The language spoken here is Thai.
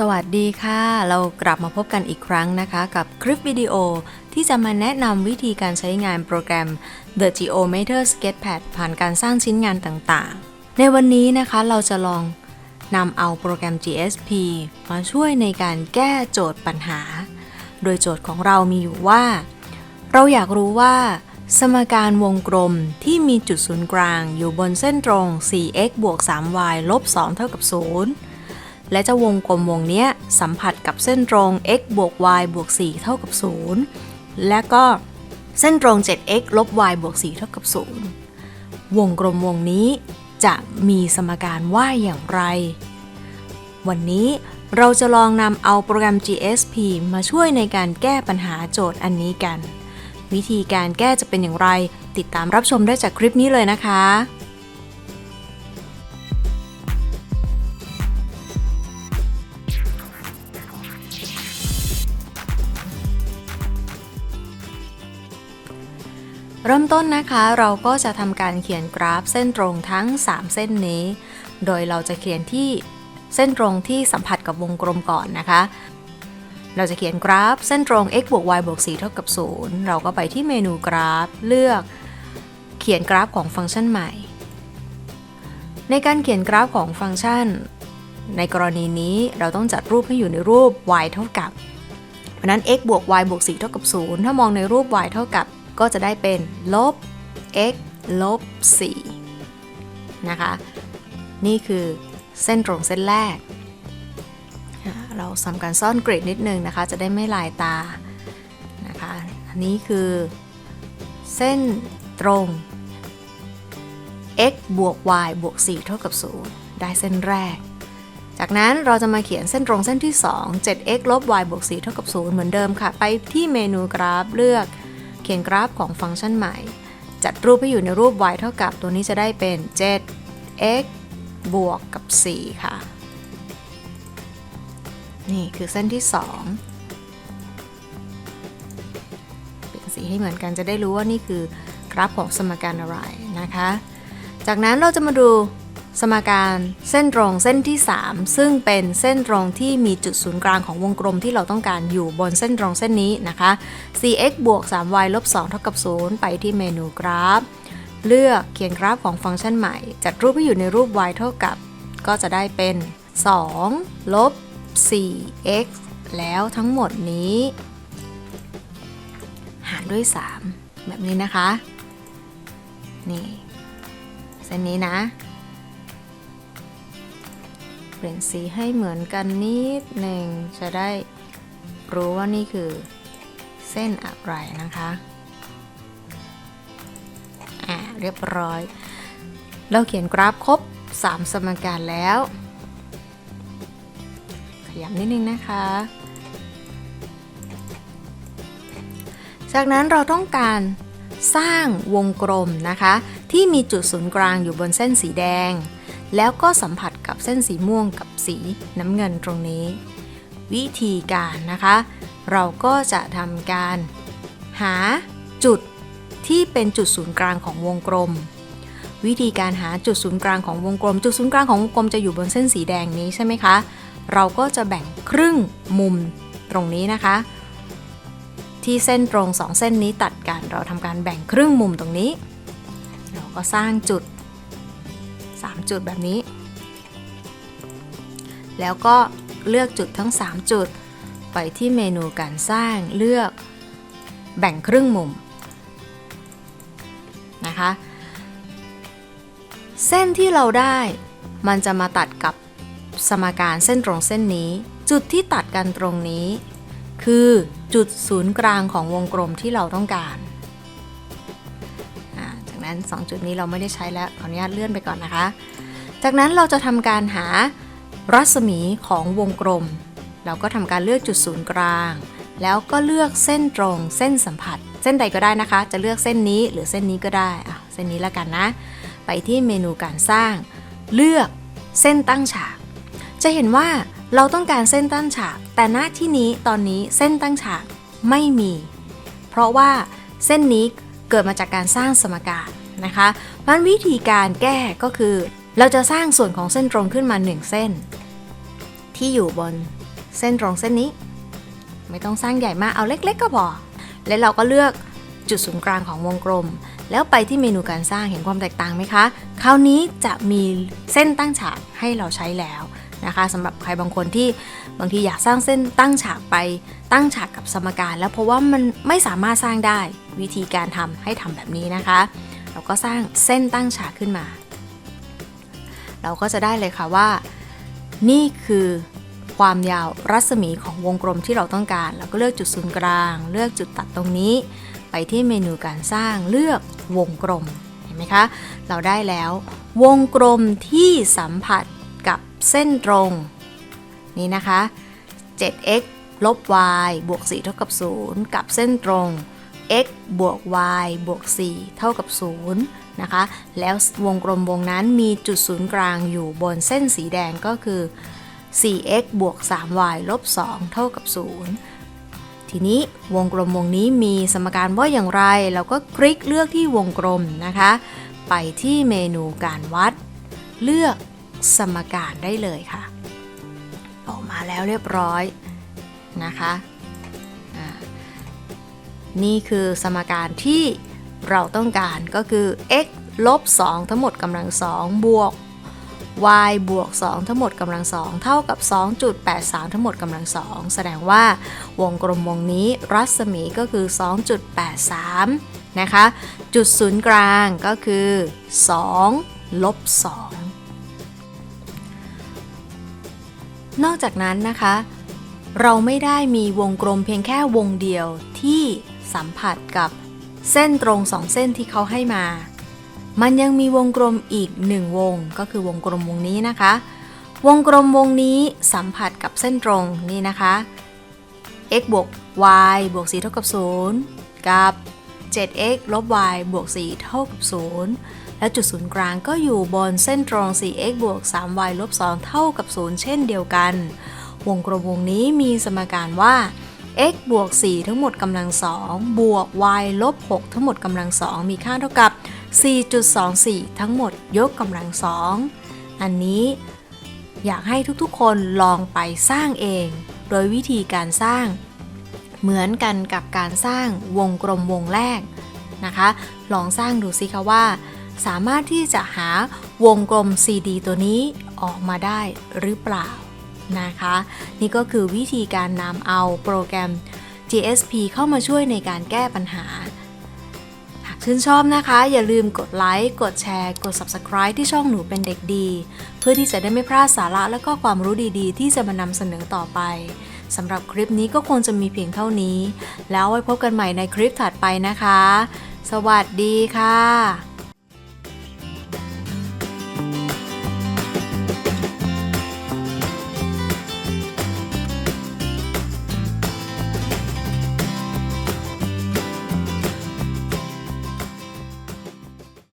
สวัสดีค่ะ เรากลับมาพบกันอีกครั้งนะคะ กับคลิปวิดีโอที่จะมาแนะนำวิธีการใช้งานโปรแกรม The Geometer Sketchpad ผ่านการสร้างชิ้นงานต่างๆ ในวันนี้นะคะเราจะลองนำเอาโปรแกรม GSP มาช่วยในการแก้โจทย์ปัญหา โดยโจทย์ของเรามีอยู่ว่า เราอยากรู้ว่า สมการวงกลมที่มีจุดศูนย์กลาง อยู่บนเส้นตรง 4x บวก 3y ลบ 2 เท่ากับ 0 และเจะวงกลมวงนี้สัมผัสกับเส้นตรง x บวก y บวก 4 เท่ากับ 0 และก็เส้นตรง 7x ลบ y บวก 4 เท่ากับ 0 วงกลมวงนี้จะมีสมการว่าอย่างไร วันนี้เราจะลองนำเอาโปรแกรม GSP มาช่วยในการแก้ปัญหาโจทย์อันนี้กัน วิธีการแก้จะเป็นอย่างไร ติดตามรับชมได้จากคลิปนี้เลยนะคะ เริ่มต้นนะคะเราก็จะทำการเขียนกราฟเส้นตรงทั้ง 3 เส้นนี้ โดยเราจะเขียนที่เส้นตรงที่สัมผัสกับวงกลมก่อนนะคะ เราจะเขียนกราฟเส้นตรง x บวก y บวก4เท่ากับ 0 เราก็ไปที่เมนูกราฟเลือก เขียนกราฟของฟังก์ชันใหม่ ในการเขียนกราฟของฟังก์ชัน ในกรณีนี้เราต้องจัดรูปให้อยู่ในรูป y เท่ากับ เพราะนั้น x บวก y บวก4เท่ากับ 0 ถ้ามองในรูป y เท่ากับ ก็จะได้เป็นลบ x ลบ4นะคะ นี่คือเส้นตรงเส้นแรก เราทำการซ่อนกริดนิดนึงนะคะ จะได้ไม่ลายตานะคะ อันนี้คือเส้นตรง x บวก y บวก 4 เท่ากับ 0 ได้เส้นแรก จากนั้นเราจะมาเขียนเส้นตรงเส้นที่ 2 7x ลบ y บวก 4 เท่ากับ 0 เหมือนเดิมค่ะ ไปที่เมนูกราฟเลือก เขียนกราฟของฟังก์ชันใหม่ จัดรูปให้อยู่ในรูป y เท่ากับตัวนี้จะได้เป็น 7x บวกกับ 4 ค่ะ นี่คือเส้นที่ 2 เปลี่ยนสีให้เหมือนกันจะได้รู้ว่านี่คือกราฟของสมการอะไรนะคะ จากนั้นเราจะมาดู สมการเส้นตรงเส้นที่ 3 ซึ่งเป็นเส้นตรงที่มีจุดศูนย์กลางของวงกลมที่เราต้องการอยู่บนเส้นตรงเส้นนี้นะคะ 4x บวก 3y ลบ2เท่ากับ 0 ไปที่เมนูกราฟ เลือกเขียนกราฟของฟังก์ชันใหม่ จัดรูปให้อยู่ในรูป y เท่ากับ ก็จะได้เป็น 2 ลบ 4x แล้วทั้งหมดนี้ หารด้วย 3 แบบนี้นะคะ นี่ เส้นนี้นะ ลี่ยนสีให้เหมือนกันนิดหนึ่งจะได้รู้ว่านี่คือเส้นอะไรนะคะอ่าเรียบร้อย เราเขียนกราฟครบ 3 สมการแล้ว ขยับนิดนึงนะคะ จากนั้นเราต้องการสร้างวงกลมนะคะ ที่มีจุดศูนย์กลางอยู่บนเส้นสีแดง แล้วก็สัมผัสกับเส้นสีม่วงกับสีน้ำเงินตรงนี้ วิธีการนะคะ เราก็จะทำการ หาจุดที่เป็นจุดศูนย์กลางของวงกลม วิธีการหาจุดศูนย์กลางของวงกลม จุดศูนย์กลางของวงกลมจะอยู่บนเส้นสีแดงนี้ใช่ไหมคะ เราก็จะแบ่งครึ่งมุมตรงนี้นะคะ ที่เส้นตรงสองเส้นนี้ตัดกัน เราทำการแบ่งครึ่งมุมตรงนี้ เราก็สร้างจุด 3 จุดแบบนี้ แล้วก็เลือกจุดทั้ง 3 จุด ไปที่เมนูการสร้างเลือกแบ่งครึ่งมุมนะคะเส้นที่เราได้มันจะมาตัดกับสมการเส้นตรงเส้นนี้ จุดที่ตัดกันตรงนี้ คือจุดศูนย์กลางของวงกลมที่เราต้องการ นั้น 2 จุดนี้เราไม่ได้ใช้แล้วขออนุญาตเลื่อนไปก่อนนะคะ จากนั้นเราจะทำการหารัศมีของวงกลม เราก็ทำการเลือกจุดศูนย์กลาง แล้วก็เลือกเส้นตรง เส้นสัมผัส เส้นใดก็ได้นะคะ จะเลือกเส้นนี้หรือเส้นนี้ก็ได้อะเส้นนี้แล้วกันนะ ไปที่เมนูการสร้าง เลือกเส้นตั้งฉาก จะเห็นว่าเราต้องการเส้นตั้งฉาก แต่ณที่นี้ตอนนี้เส้นตั้งฉากไม่มี เพราะว่าเส้นนี้ กิดมาจากการสร้างสมการนะคะมันวิธีการแก้ก็คือ เราจะสร้างส่วนของเส้นตรงขึ้นมา 1 เส้น ที่อยู่บนเส้นตรงเส้นนี้ ไม่ต้องสร้างใหญ่มากเอาเล็ก ๆ ก็พอและเราก็เลือกจุดศูนย์กลางของวงกลม แล้วไปที่เมนูการสร้างเห็นความแตกต่างไหมคะ คราวนี้จะมีเส้นตั้งฉากให้เราใช้แล้ว นะคะสำหรับใครบางคนที่บางทีอยากสร้างเส้นตั้งฉากไปตั้งฉากกับสมการ แล้วเพราะว่ามันไม่สามารถสร้างได้วิธีการทำให้ทำแบบนี้นะคะ เราก็สร้างเส้นตั้งฉากขึ้นมา เราก็จะได้เลยค่ะว่า นี่คือความยาวรัศมีของวงกลมที่เราต้องการ เราก็เลือกจุดศูนย์กลาง เลือกจุดตัดตรงนี้ ไปที่เมนูการสร้างเลือกวงกลม เห็นไหมคะ เราได้แล้ววงกลมที่สัมผัส เส้นตรง นี่นะคะ 7x ลบ y บวก 4 เท่ากับ 0 กับเส้นตรง x บวก y บวก 4 เท่ากับ 0 นะคะ แล้ววงกลมวงนั้นมีจุดศูนย์กลางอยู่บนเส้นสีแดงก็คือ 4x บวก 3y ลบ 2 เท่ากับ 0 ทีนี้วงกลมวงนี้มีสมการว่าอย่างไร เราก็คลิกเลือกที่วงกลมนะคะ ไปที่เมนูการวัด เลือก สมการได้เลยค่ะ ออกมาแล้วเรียบร้อยนะคะนี่คือสมการที่เราต้องการก็คือ x ลบ 2 ทั้งหมดกำลัง 2 บวก y บวก 2 ทั้งหมดกำลัง 2 เท่ากับ 2.83 ทั้งหมดกำลัง 2 แสดงว่าวงกลมวงนี้รัศมีก็คือ 2.83 นะคะ จุดศูนย์กลางก็คือ 2 ลบ 2 นอกจากนั้นนะคะ เราไม่ได้มีวงกลมเพียงแค่วงเดียวที่สัมผัสกับเส้นตรงสองเส้นที่เขาให้มา มันยังมีวงกลมอีกหนึ่งวง ก็คือวงกลมวงนี้นะคะ วงกลมวงนี้สัมผัสกับเส้นตรงนี่นะคะ x บวก y บวก4เท่ากับ 0 กับ 7x ลบ y บวก4เท่ากับ 0 และจุดศูนย์กลางก็อยู่บนเส้นตรง 4x บวก 3y ลบ 2 เท่ากับ 0 เช่นเดียวกัน วงกลมวงนี้มีสมการว่า x บวก 4 ทั้งหมดกำลัง2บวก y ลบ 6 ทั้งหมดกำลัง2มีค่าเท่ากับ 4.24 ทั้งหมดยกกำลัง2อันนี้อยากให้ทุกๆ คนลองไปสร้างเอง โดยวิธีการสร้าง เหมือนกันกับการสร้างวงกลมวงแรกนะคะ ลองสร้างดูสิคะว่า สามารถที่จะหาวงกลม CD ตัวนี้ออกมาได้หรือเปล่านะคะ นี่ก็คือวิธีการนำเอาโปรแกรม GSP เข้ามาช่วยในการแก้ปัญหา หากชื่นชอบนะคะ อย่าลืมกดไลค์ กดแชร์ กด Subscribe ที่ช่องหนูเป็นเด็กดี เพื่อที่จะได้ไม่พลาดสาระและก็ความรู้ดีๆ ที่จะมานำเสนอต่อไปสำหรับคลิปนี้ก็คงจะมีเพียงเท่านี้ แล้วไว้พบกันใหม่ในคลิปถัดไปนะคะ สวัสดีค่ะ